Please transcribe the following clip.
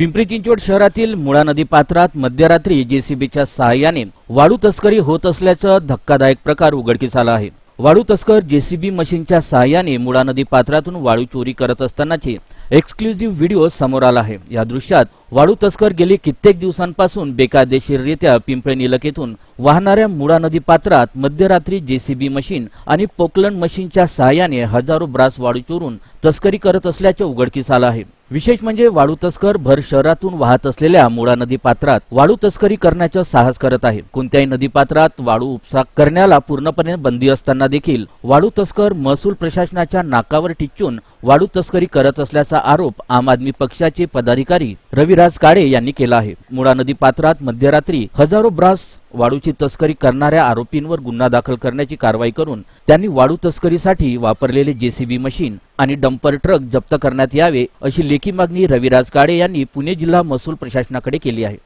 पिंपरी चिंचवड शहरातील मुळा नदी पात्रात मध्यरात्री जेसीबीच्या सहाय्याने वाळू तस्करी होत असल्याचं धक्कादायक प्रकार उघडकीस आला आहे. वाळू तस्कर जेसीबी मशीनच्या सहाय्याने मुळा नदी पात्रातून वाळू चोरी करत असतानाचे एक्सक्लुझिव्ह व्हिडिओ समोर आला आहे. या दृश्यात वाळू तस्कर गेली कित्येक दिवसांपासून बेकायदेशीररित्या पिंपळे निलकेतून वाहणाऱ्या मुळा नदी पात्रात मध्यरात्री जेसीबी मशीन आणि पोकलन मशीनच्या सहाय्याने हजारो ब्रास वाळू चोरून तस्करी करत असल्याचे उघडकीस आलं आहे. विशेष म्हणजे वाळू तस्कर भर शहरातून वाहत असलेल्या मुळा नदी पात्रात वाळू तस्करी करण्याचं साहस करत आहे. कोणत्याही नदी पात्रात वाळू उपसा करण्याला पूर्णपणे बंदी असताना देखील वाळू तस्कर महसूल प्रशासनाच्या नाकावर टिच्चून वाळू तस्करी करत असल्याचा आरोप आम आदमी पक्षाचे पदाधिकारी रविराज काळे यांनी केला आहे. मुळा नदी पात्रात मध्यरात्री हजारो ब्रास वाळूची तस्करी करणाऱ्या आरोपींवर गुन्हा दाखल करण्याची कारवाई करून त्यांनी वाळू तस्करीसाठी वापरलेले जेसीबी मशीन आणि डंपर ट्रक जप्त करण्यात यावे अशी लेखी मागणी रविराज काळे यांनी पुणे जिल्हा महसूल प्रशासनाकडे केली आहे.